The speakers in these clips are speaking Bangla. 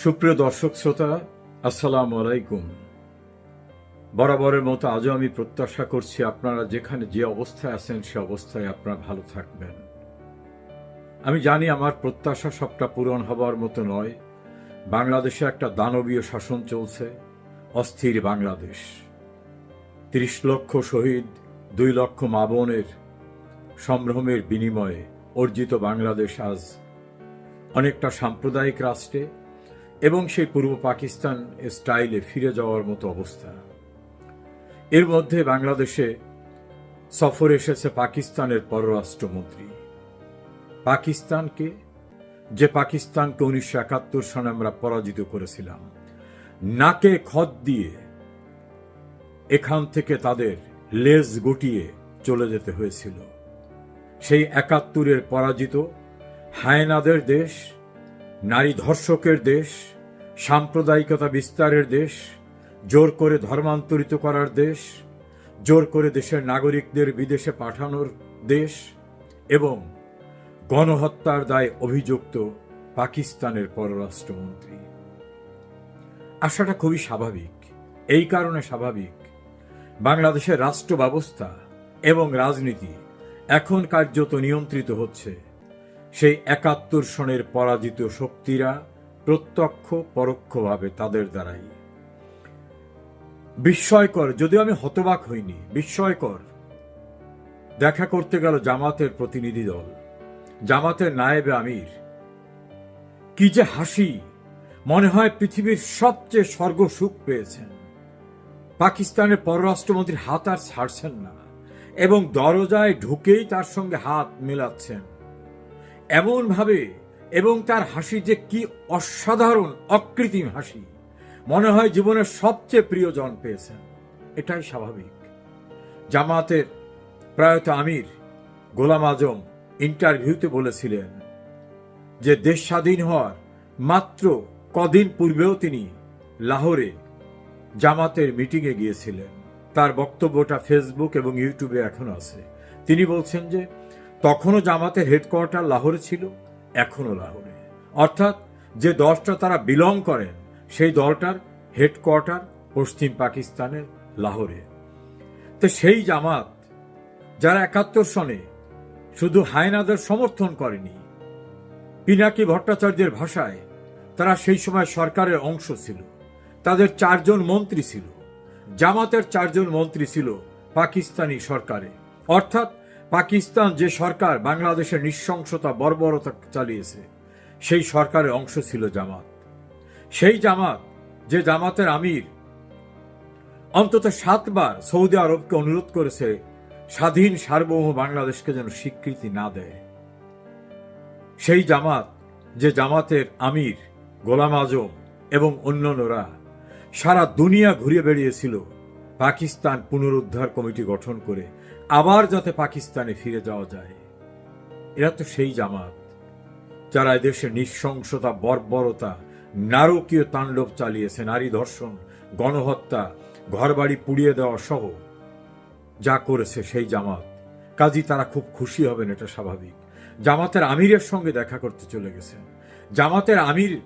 সুপ্রিয় দর্শক শ্রোতা, আসসালামু আলাইকুম। বরাবরের মতো আজও আমি প্রত্যাশা করছি আপনারা যেখানে যে অবস্থায় আছেন সে অবস্থায় আপনারা ভালো থাকবেন। আমি জানি আমার প্রত্যাশা সবটা পূরণ হবার মতো নয়। বাংলাদেশে একটা দানবীয় শাসন চলছে, অস্থির বাংলাদেশ। তিরিশ লক্ষ শহীদ, দুই লক্ষ মা বোনের সম্ভ্রমের বিনিময়ে অর্জিত বাংলাদেশ আজ অনেকটা সাম্প্রদায়িক রাষ্ট্রে এবং সেই পূর্ব পাকিস্তান স্টাইলে ফিরে যাওয়ার মতো অবস্থা। এর মধ্যে বাংলাদেশে সফর এসেছে পাকিস্তানের পররাষ্ট্রমন্ত্রী। পাকিস্তানকে, যে পাকিস্তানকে উনিশশো একাত্তর সনে আমরা পরাজিত করেছিলাম, নাকে খত দিয়ে এখান থেকে তাদের লেজ গুটিয়ে চলে যেতে হয়েছিল। সেই একাত্তরের পরাজিত হায়নাদের দেশ নারী ধর্ষকের দেশ, সাম্প্রদায়িকতা বিস্তারের দেশ, জোর করে ধর্মান্তরিত করার দেশ, জোর করে দেশের নাগরিকদের বিদেশে পাঠানোর দেশ এবং গণহত্যার দায় অভিযুক্ত পাকিস্তানের পররাষ্ট্রমন্ত্রী। আশাটা খুবই স্বাভাবিক। এই কারণে স্বাভাবিক। বাংলাদেশের রাষ্ট্র ব্যবস্থা এবং রাজনীতি এখন কার্যত নিয়ন্ত্রিত হচ্ছে। সেই একাত্তর সনের পরাজিত শক্তিরা প্রত্যক্ষ, পরোক্ষভাবে তাদের দ্বারাই। বিস্ময়কর, যদিও আমি হতবাক হইনি, বিস্ময়কর। দেখা করতে গেল জামাতের প্রতিনিধি দল, জামাতের নায়েবে আমির। কি যে হাসি, মনে হয় পৃথিবীর সবচেয়ে স্বর্গ সুখ পেয়েছেন। পাকিস্তানের পররাষ্ট্রমন্ত্রীর হাত আর ছাড়ছেন না, এবং দরজায় ঢুকেই তার সঙ্গে হাত মেলাচ্ছেন। এমন ভাবে এবং তার হাসি যে কি অসাধারণ, অকৃত্রিম হাসি। মনে হয় জীবনের সবচেয়ে প্রিয়জন পেয়েছেন। এটাই স্বাভাবিক। জামাতের প্রয়াত আমির গোলাম আজম ইন্টারভিউতে বলেছিলেন যে, দেশ স্বাধীন হওয়ার মাত্র কদিন পূর্বেও তিনি লাহোরে জামাতের মিটিংয়ে গিয়েছিলেন। তার বক্তব্যটা ফেসবুক এবং ইউটিউবে এখন আছে। তিনি বলছেন যে তখনও জামাতের হেডকোয়ার্টার লাহোরে ছিল, এখনও লাহোরে। অর্থাৎ যে দলটা তারা বিলং করেন সেই দলটার হেডকোয়ার্টার পশ্চিম পাকিস্তানের লাহোরে। তো সেই জামাত, যারা একাত্তর সনে শুধু হায়নাদের সমর্থন করেনি, পিনাকি ভট্টাচার্যের ভাষায় তারা সেই সময় সরকারের অংশ ছিল, তাদের চারজন মন্ত্রী ছিল, জামাতের চারজন মন্ত্রী ছিল পাকিস্তানি সরকারে। অর্থাৎ পাকিস্তান যে সরকার বাংলাদেশের নৃশংসতা, বর্বরতা চালিয়েছে, সেই সরকারের অংশ ছিল জামাত। সেই জামাত, যে জামাতের আমির, অন্তত সাতবার সৌদি আরবকে অনুরোধ করেছে, স্বাধীন, সার্বভৌম বাংলাদেশকে যেন স্বীকৃতি না দেয়। সেই জামাত, যে জামাতের আমির, গোলাম আজম এবং অন্যান্যরা সারা দুনিয়া ঘুরে বেড়িয়েছিল, পাকিস্তান পুনরুদ্ধার কমিটি গঠন করে আবার যাতে পাকিস্তানে ফিরে যাওয়া যায়। এরা তো সেই জামাত, যারা এদেশে নৃশংসতা, বর্বরতা, নারকীয় তাণ্ডব চালিয়েছে, নারী ধর্ষণ, গণহত্যা, ঘরবাড়ি পুড়িয়ে দেওয়া সহ। যা করেছে সেই জামাত, কাজী তারা খুব খুশি হবেন, এটা স্বাভাবিক। জামাতের আমিরের সঙ্গে দেখা করতে চলে গেছেন। জামাতের আমির,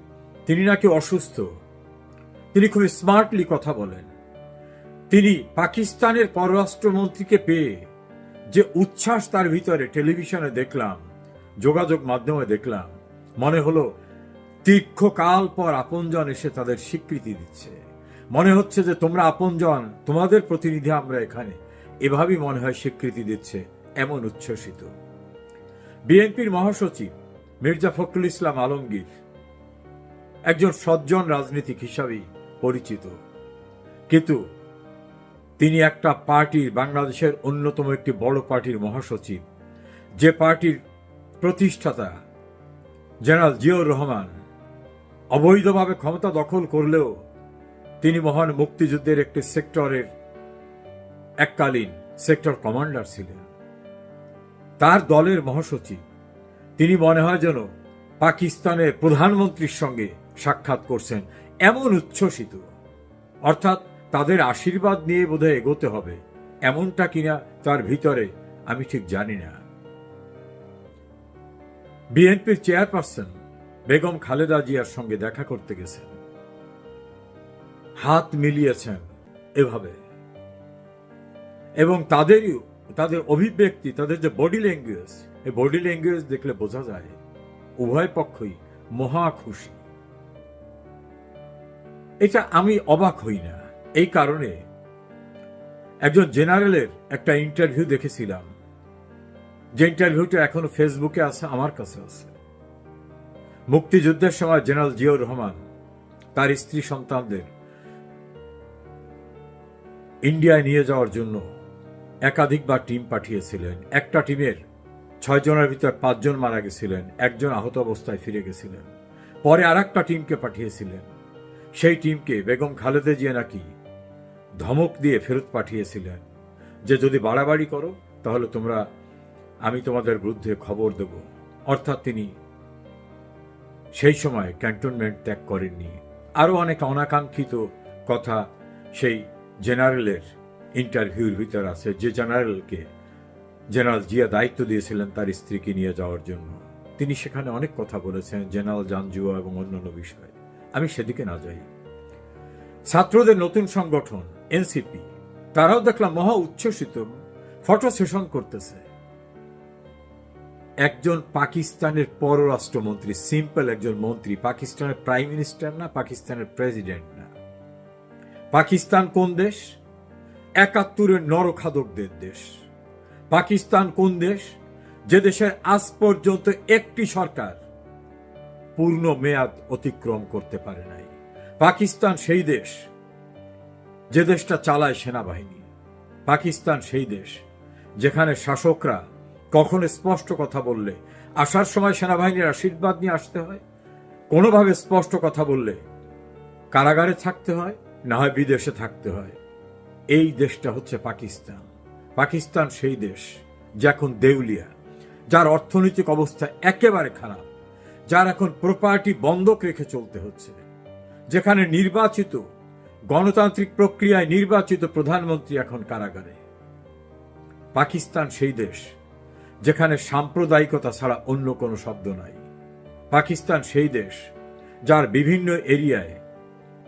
তিনি নাকি অসুস্থ। তিনি খুব স্মার্টলি কথা বলেন। তিনি পাকিস্তানের পররাষ্ট্রমন্ত্রীকে পেয়ে যে উচ্ছ্বাস তার ভিতরে টেলিভিশনে দেখলাম, যোগাযোগ মাধ্যমে দেখলাম, মনে হলো দীর্ঘকাল পর আপনজন এসে তাদের স্বীকৃতি দিচ্ছে। মনে হচ্ছে যে তোমরা আপনজন, তোমাদের প্রতিনিধি আমরা এখানে। এভাবেই মনে হয় স্বীকৃতি দিচ্ছে এমন উচ্ছ্বসিত। বিএনপির মহাসচিব মির্জা ফখরুল ইসলাম আলমগীর একজন সজ্জন রাজনীতিক হিসাবেই পরিচিত। কিন্তু তিনি একটা পার্টির বাংলাদেশের অন্যতম একটি বড় পার্টির মহাসচিব। যে পার্টির প্রতিষ্ঠাতা জেনারেল জিয়র রহমান অবৈধভাবে ক্ষমতা দখল করলেও তিনি মহান মুক্তিযুদ্ধের একটি সেক্টরের এককালীন সেক্টর কমান্ডার ছিলেন। তার দলের মহাসচিব, তিনি মনে হয় যেন পাকিস্তানের প্রধানমন্ত্রীর সঙ্গে সাক্ষাৎ করছেন, এমন উচ্ছ্বসিত। অর্থাৎ তাদের আশীর্বাদ নিয়ে বোধহয় এগোতে হবে। এমনটা কিনা তার ভিতরে আমি ঠিক জানি না। বিএনপির চেয়ারপারসন বেগম খালেদা জিয়ার সঙ্গে দেখা করতে গেছেন। হাত মিলিয়েছেন এভাবে। এবং তাদেরই, তাদের অভিব্যক্তি, তাদের যে বডি ল্যাঙ্গুয়েজ, এই বডি ল্যাঙ্গুয়েজ দেখলে বোঝা যায় উভয় পক্ষই মহা খুশি। এটা আমি অবাক হই না। এই কারণে একজন জেনারেলের একটা ইন্টারভিউ দেখেছিলাম। যে ইন্টারভিউটা এখনও ফেসবুকে আছে, আমার কাছে আছে। মুক্তিযুদ্ধের সময় জেনারেল জিয়াউর রহমান, তার স্ত্রী সন্তানদের ইন্ডিয়ায় নিয়ে যাওয়ার জন্য একাধিকবার টিম পাঠিয়েছিলেন। একটা টিমের ছয় জনের ভিতর পাঁচজন মারা গেছিলেন, একজন আহত অবস্থায় ফিরে গেছিলেন। পরে আর টিমকে পাঠিয়েছিলেন। সেই টিমকে বেগম খালেদা জিয়া নাকি ধমক দিয়ে ফেরত পাঠিয়েছিলেন যে যদি বাড়াবাড়ি করো, তাহলে তোমরা, আমি তোমাদের বিরুদ্ধে খবর দেব। অর্থাৎ তিনি সেই সময় ক্যান্টনমেন্ট ত্যাগ করেননি। আরও অনেক অনাকাঙ্ক্ষিত কথা সেই জেনারেলের ইন্টারভিউর ভিতর আছে, যে জেনারেলকে জেনারেল জিয়া দায়িত্ব দিয়েছিলেন তার স্ত্রীকে নিয়ে যাওয়ার জন্য। তিনি সেখানে অনেক কথা বলেছেন, জেনারেল জানজুয়া এবং অন্যান্য বিষয়ে। আমি সেদিকে না যাই। ছাত্রদের নতুন সংগঠন এনসিপি তারাও দেখলাম মহা উচ্ছ্বসিত, ফটো সেশন করতেছে। একজন পাকিস্তানের পররাষ্ট্রমন্ত্রী, সিম্পল একজন মন্ত্রী, পাকিস্তানের প্রাইম মিনিস্টার না, পাকিস্তানের প্রেসিডেন্ট না। পাকিস্তান কোন দেশ? একাত্তরের নরখাদকদের দেশ। পাকিস্তান কোন দেশ? যে দেশের আজ পর্যন্ত একটি সরকার পূর্ণ মেয়াদ অতিক্রম করতে পারে নাই। পাকিস্তান সেই দেশ যে দেশটা চালায় সেনাবাহিনী, পাকিস্তান সেই দেশ, যেখানে শাসকরা কখন স্পষ্ট কথা বললে আসার সময় সেনাবাহিনীর আশীর্বাদ নিয়ে আসতে হয়, কোনোভাবে স্পষ্ট কথা বললে কারাগারে থাকতে হয়, না হয় বিদেশে থাকতে হয়। এই দেশটা হচ্ছে পাকিস্তান। পাকিস্তান সেই দেশ, যে এখন দেউলিয়া, যার অর্থনৈতিক অবস্থা একেবারে খারাপ, যার এখন প্রপার্টি বন্ধক রেখে চলতে হচ্ছে, যেখানে নির্বাচিত গণতান্ত্রিক প্রক্রিয়ায় নির্বাচিত প্রধানমন্ত্রী এখন কারাগারে। পাকিস্তান সেই দেশ যেখানে সাম্প্রদায়িকতা ছাড়া অন্য কোনো শব্দ নাই। পাকিস্তান সেই দেশ যার বিভিন্ন এরিয়ায়,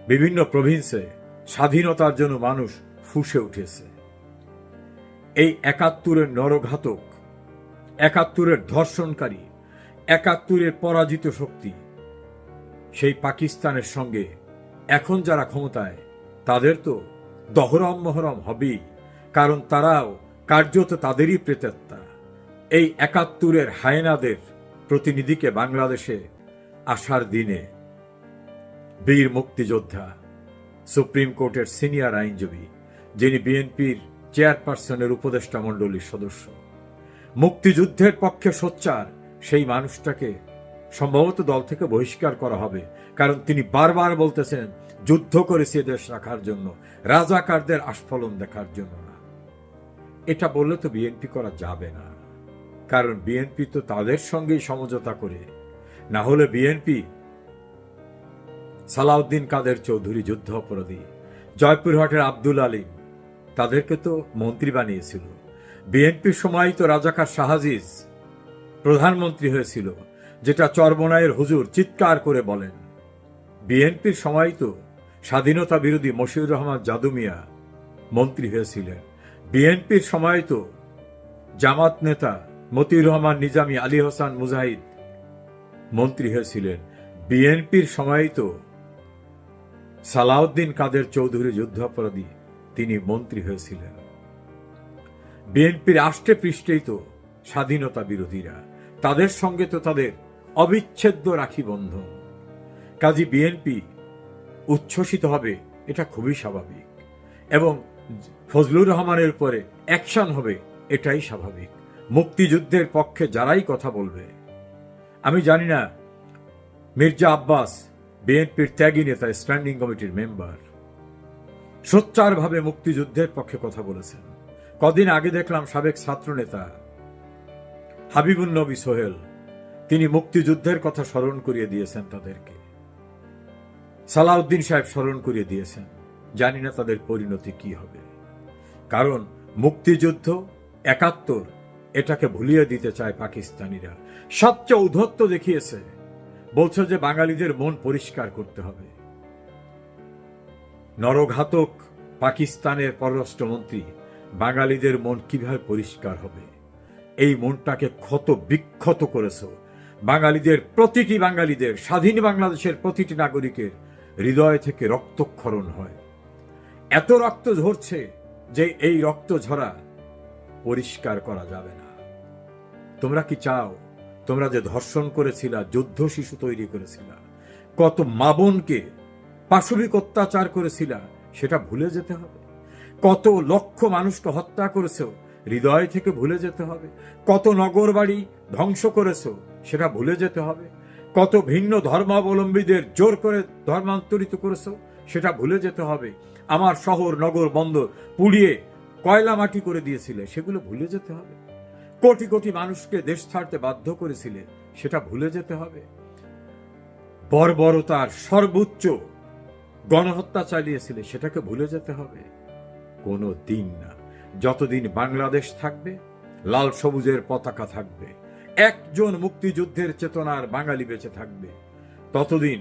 বিভিন্ন প্রভিন্সে স্বাধীনতার জন্য মানুষ ফুসে উঠেছে। এই একাত্তরের নরঘাতক, একাত্তরের ধর্ষণকারী, একাত্তরের পরাজিত শক্তি সেই পাকিস্তানের সঙ্গে এখন যারা ক্ষমতায় তাদের তো দহরম মহরম হবেই, কারণ তারাও কার্যত তাদেরই প্রেতাত্মা। এই একাত্তরের হায়নাদের প্রতিনিধিকে বাংলাদেশে আসার দিনে বীর মুক্তিযোদ্ধা, সুপ্রিম কোর্টের সিনিয়র আইনজীবী, যিনি বিএনপির চেয়ারপারসনের উপদেষ্টা মণ্ডলীর সদস্য, মুক্তিযুদ্ধের পক্ষে সোচ্চার সেই মানুষটাকে সম্ভবত দল থেকে বহিষ্কার করা হবে, কারণ তিনি বারবার বলতেছেন যুদ্ধ করেছে দেশ রাখার জন্য, রাজাকারদের আস্ফলন দেখার জন্য না। এটা বললে তো বিএনপি করা যাবে না। কারণ বিএনপি তো তাদের সঙ্গেই সমঝোতা করে। না হলে বিএনপি সালাউদ্দিন কাদের চৌধুরী যুদ্ধ অপরাধী, জয়পুরহাটের আব্দুল আলিম, তাদেরকে তো মন্ত্রী বানিয়েছিল। বিএনপির সময় তো রাজাকার শাহাজিজ প্রধানমন্ত্রী হয়েছিল, যেটা চরমনায়ের হুজুর চিৎকার করে বলেন। বিএনপির সময় তো স্বাধীনতা বিরোধী মশিউর রহমান জাদুমিয়া মন্ত্রী হয়েছিলেন। বিএনপির সময় তো জামাত নেতা মতিউর রহমান নিজামী আলী হোসান মুজাহিদ মন্ত্রী হয়েছিলেন। বিএনপির সময় তো সালাউদ্দিন কাদের চৌধুরী যুদ্ধাপরাধী তিনি মন্ত্রী হয়েছিলেন। বিএনপির আষ্টে পৃষ্ঠেই তো স্বাধীনতা বিরোধীরা। তাদের সঙ্গে তো তাদের অবিচ্ছেদ্য রাখি বন্ধন। কাজী বিএনপি উচ্ছ্বসিত হবে, এটা খুবই স্বাভাবিক। এবং ফজলুর রহমানের উপরে অ্যাকশন হবে, এটাই স্বাভাবিক। মুক্তিযুদ্ধের পক্ষে যারাই কথা বলবে। আমি জানি না, মির্জা আব্বাস, বিএনপির ত্যাগী নেতা, স্ট্যান্ডিং কমিটির মেম্বার, সোচ্চারভাবে মুক্তিযুদ্ধের পক্ষে কথা বলেছেন। কদিন আগে দেখলাম সাবেক ছাত্রনেতা হাবিবুল নবী সোহেল, তিনি মুক্তিযুদ্ধের কথা স্মরণ করিয়ে দিয়েছেন তাদেরকে। সালাউদ্দিন সাহেব স্মরণ করিয়ে দিয়েছেন। জানি না তাদের পরিণতি কি হবে। কারণ মুক্তিযুদ্ধ একাত্তর এটাকে ভুলিয়ে দিতে চায় পাকিস্তানিরা। সবচেয়ে ঔদ্ধত্য দেখিয়েছে। বলছো যে বাঙালিদের মন পরিষ্কার করতে হবে। নরঘাতক পাকিস্তানের পররাষ্ট্রমন্ত্রী বাঙালিদের মন কীভাবে পরিষ্কার হবে? এই মনটাকে ক্ষত বিক্ষত করেছ। বাঙালিদের প্রতিটি বাঙালিদের, স্বাধীন বাংলাদেশের প্রতিটি নাগরিকের হৃদয় থেকে রক্তক্ষরণ হয়। এত রক্ত ঝরছে যে এই রক্ত ঝরা পরিষ্কার করা যাবে না। তোমরা কি চাও, তোমরা যে ধর্ষণ করেছিলা, যুদ্ধ শিশু তৈরি করেছিলা, কত মা বোনকে পাশবিক অত্যাচার করেছিলা, সেটা ভুলে যেতে হবে? কত লক্ষ মানুষকে হত্যা করেছ, হৃদয় থেকে ভুলে যেতে হবে? কত নগর বাড়ি ধ্বংস করেছ, সেটা ভুলে যেতে হবে? কত ভিন্ন ধর্মাবলম্বীদের জোর করে ধর্মান্তরিত করেছ, সেটা ভুলে যেতে হবে। আমার শহর, নগর, বন্দর পুড়িয়ে কয়লা মাটি করে দিয়েছিলে, সেগুলো ভুলে যেতে হবে। কোটি কোটি মানুষকে দেশ ছাড়তে বাধ্য করেছিলে, সেটা ভুলে যেতে হবে। বর্বরতার সর্বোচ্চ গণহত্যা চালিয়েছিলে, সেটাকে ভুলে যেতে হবে। কোনো দিন না। যতদিন বাংলাদেশ থাকবে, লাল সবুজের পতাকা থাকবে। একজন মুক্তিযুদ্ধের চেতনার বাঙালি বেঁচে থাকবে। ততদিন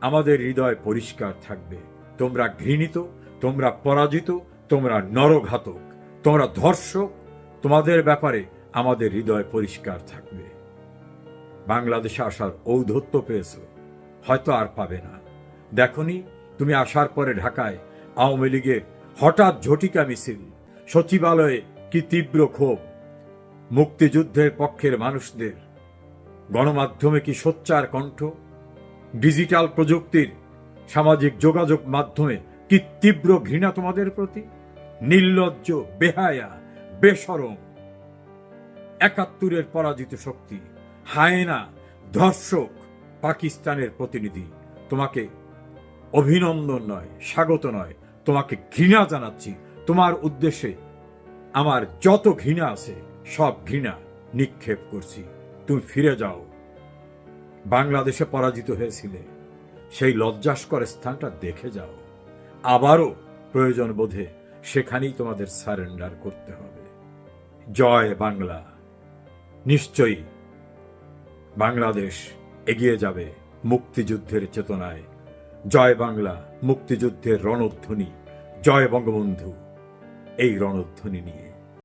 আমাদের হৃদয় পরিষ্কার থাকবে। তোমরা ঘৃণিত, তোমরা পরাজিত, তোমরা নরঘাতক, তোমরা ধর্ষক, তোমাদের ব্যাপারে আমাদের হৃদয় পরিষ্কার থাকবে। বাংলাদেশে আসার ঔদ্ধত্য পেয়েছ, হয়তো আর পাবে না। দেখনি, তুমি আসার পরে ঢাকায় আওয়ামী লীগের হঠাৎ ঝটিকা মিছিল, সচিবালয়ে কি তীব্র ক্ষোভ মুক্তিযুদ্ধের পক্ষের মানুষদের। গণমাধ্যমে কি সোচ্চার কণ্ঠ? ডিজিটাল প্রযুক্তির সামাজিক যোগাযোগ মাধ্যমে কি তীব্র ঘৃণা তোমাদের প্রতি? নির্লজ্জ, বেহায়া, বেসরম। একাত্তরের পরাজিত শক্তি, হায়না, ধর্ষক, পাকিস্তানের প্রতিনিধি। তোমাকে অভিনন্দন নয়, স্বাগত নয়, তোমাকে ঘৃণা জানাচ্ছি। তোমার উদ্দেশ্যে আমার যত ঘৃণা আছে সব ঘৃণা নিক্ষেপ করছি। তুমি ফিরে যাও। বাংলাদেশে পরাজিত হয়েছিলে। সেই লজ্জাস্কর স্থানটা দেখে যাও। আবারও প্রয়োজন বোধে সেখানেই তোমাদের সারেন্ডার করতে হবে। জয় বাংলা। নিশ্চয়ই বাংলাদেশ এগিয়ে যাবে মুক্তিযুদ্ধের চেতনায়। জয় বাংলা, মুক্তিযুদ্ধের রণধ্বনি। জয় বঙ্গবন্ধু, এই রণধ্বনি নিয়ে।